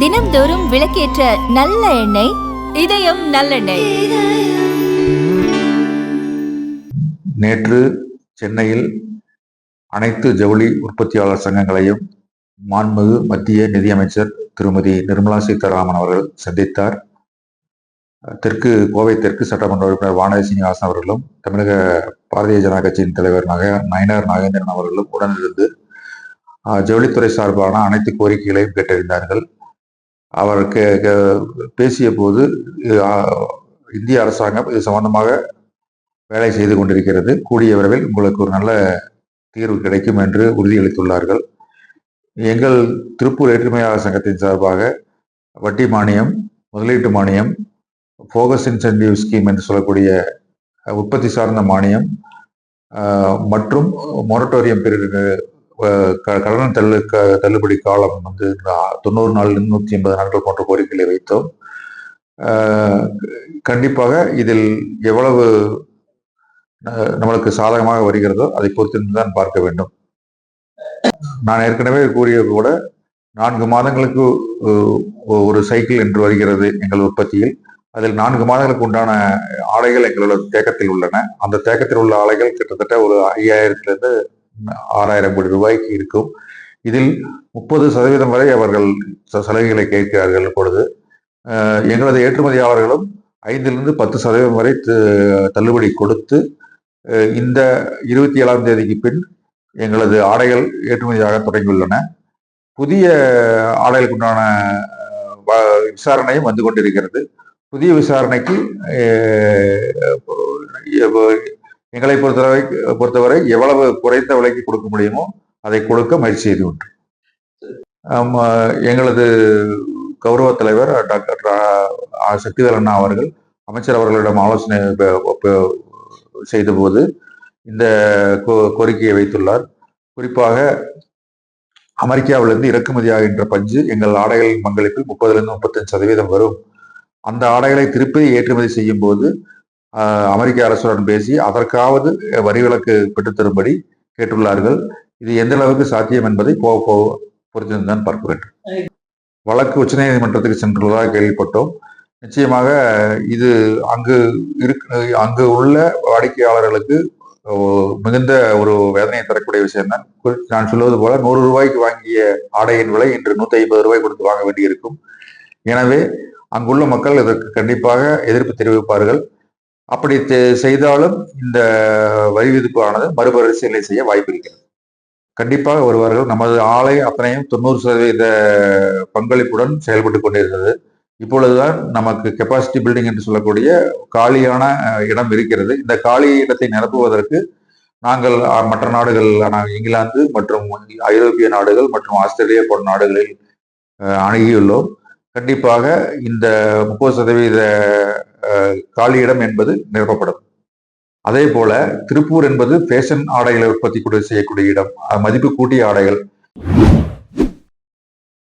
தினம்தோறும் விளக்கேற்ற நல்ல எண்ணெய் இதயம் நல்லெண்ணெய். நேற்று சென்னையில் அனைத்து ஜவுளி உற்பத்தியாளர் சங்கங்களையும் மாண்புமிகு மத்திய நிதியமைச்சர் திருமதி நிர்மலா சீதாராமன் அவர்கள் சந்தித்தார். தெற்கு கோவை தெற்கு சட்டமன்ற உறுப்பினர் வானதி சீனிவாசன் அவர்களும் தமிழக பாரதிய ஜனதா கட்சியின் தலைவர் நக நயனார் நாகேந்திரன் அவர்களும் உடனிருந்து ஜவுளித்துறை சார்பான அனைத்து கோரிக்கைகளையும் கேட்டறிந்தார்கள். அவர் கே- பேசிய போது இந்திய அரசாங்கம் இது சம்பந்தமாக வேலை செய்து கொண்டிருக்கிறது. கூடிய விரைவில் உங்களுக்கு ஒரு நல்ல தீர்வு கிடைக்கும் என்று உறுதியளித்துள்ளார்கள். எங்கள் திருப்பூர் ஏற்றுமையாளர் சங்கத்தின் சார்பாக வட்டி மானியம் முதலீட்டு மானியம் ஃபோகஸ் இன்சென்டிவ் ஸ்கீம் என்று சொல்லக்கூடிய உற்பத்தி சார்ந்த மானியம் மற்றும் மொரட்டோரியம் பீரியட் கடன் தள்ளு க- தள்ளுபடி காலம் வந்து தொண்ணூறு நாள் நூற்றி ஐம்பது நாட்கள் போன்ற கோரிக்கைகளை வைத்தோம். கண்டிப்பாக இதில் எவ்வளவு நம்மளுக்கு சாதகமாக வருகிறதோ அதை பொறுத்திருந்து தான் பார்க்க வேண்டும். நான் ஏற்கனவே கூறியது கூட நான்கு மாதங்களுக்கு ஒரு சைக்கிள் என்று வருகிறது எங்கள் உற்பத்தியில். அதில் நான்கு மாதங்களுக்கு உண்டான ஆலைகள் எங்களோட தேக்கத்தில் உள்ளன. அந்த தேக்கத்தில் உள்ள ஆலைகள் கிட்டத்தட்ட ஒரு ஐயாயிரத்திலிருந்து ஆறாயிரம் கோடி ரூபாய்க்கு இருக்கும். இதில் முப்பது சதவீதம் வரை அவர்கள் ச- சலுகைகளை கேட்கிறார்கள் இப்பொழுது. எங்களது ஏற்றுமதியாளர்களும் ஐந்திலிருந்து பத்து சதவீதம் வரை தள்ளுபடி கொடுத்து இந்த இருபத்தி ஏழாம் தேதிக்கு பின் எங்களது ஆடைகள் ஏற்றுமதியாக தொடங்கியுள்ளன. புதிய ஆடைகளுக்கு உண்டான விசாரணையும் வந்து கொண்டிருக்கிறது. புதிய விசாரணைக்கு எங்களை பொறுத்தவரை பொறுத்தவரை எவ்வளவு குறைந்த விலைக்கு கொடுக்க முடியுமோ அதை கொடுக்க முயற்சி செய்து கொண்டு. எங்களது கௌரவ தலைவர் டாக்டர் சக்திவேல் அண்ணா அவர்கள் அமைச்சர் அவர்களிடம் ஆலோசனை செய்தபோது இந்த கோ- கோரிக்கையை வைத்துள்ளார். குறிப்பாக அமெரிக்காவிலிருந்து இறக்குமதி ஆகின்ற பஞ்சு எங்கள் ஆடைகளின் பங்களிப்பில் முப்பதுலேருந்து முப்பத்தஞ்சு சதவீதம் வரும். அந்த ஆடைகளை திருப்பி ஏற்றுமதி செய்யும் போது அமெரிக்க அரசுடன் பேசி அதற்காவது வரி விலக்கு பெற்றுத்தரும்படி கேட்டுள்ளார்கள். இது எந்த அளவுக்கு சாத்தியம் என்பதை போக போக பொறுத்திருந்தான் பார்க்க வேண்டும். வழக்கு உச்சநீதிமன்றத்துக்கு சென்றுள்ளதாக கேள்விப்பட்டோம். நிச்சயமாக இது அங்கு இருக்கு அங்கு உள்ள வாடிக்கையாளர்களுக்கு மிகுந்த ஒரு வேதனையை தரக்கூடிய விஷயம் தான் நான் சொல்வது போல நூறு ரூபாய்க்கு வாங்கிய ஆடையின் விலை இன்று நூத்தி ஐம்பது ரூபாய் கொடுத்து வாங்க வேண்டியிருக்கும். எனவே அங்குள்ள மக்கள் இதற்கு கண்டிப்பாக எதிர்ப்பு தெரிவிப்பார்கள். அப்படி செய்தாலும் இந்த வரி விதிப்பானது மறுபரிசீலனை செய்ய வாய்ப்பு இருக்கிறது. கண்டிப்பாக வருவார்கள் நமது ஆலை அத்தனையும் தொண்ணூறு சதவீத பங்களிப்புடன் செயல்பட்டு கொண்டிருந்தது. இப்பொழுதுதான் நமக்கு கெப்பாசிட்டி பில்டிங் என்று சொல்லக்கூடிய காலியான இடம் இருக்கிறது. இந்த காலி இடத்தை நிரப்புவதற்கு நாங்கள் மற்ற நாடுகள் இங்கிலாந்து மற்றும் ஐரோப்பிய நாடுகள் மற்றும் ஆஸ்திரேலியா போன்ற நாடுகளில் அணுகியுள்ளோம். கண்டிப்பாக இந்த முப்பது சதவீத காலியிடம் என்பது நிரப்பப்படும் அதே போல திருப்பூர் என்பது ஃபேஷன் ஆடைகளை உற்பத்தி கூட செய்யக்கூடிய இடம் மதிப்பு கூட்டிய ஆடைகள்.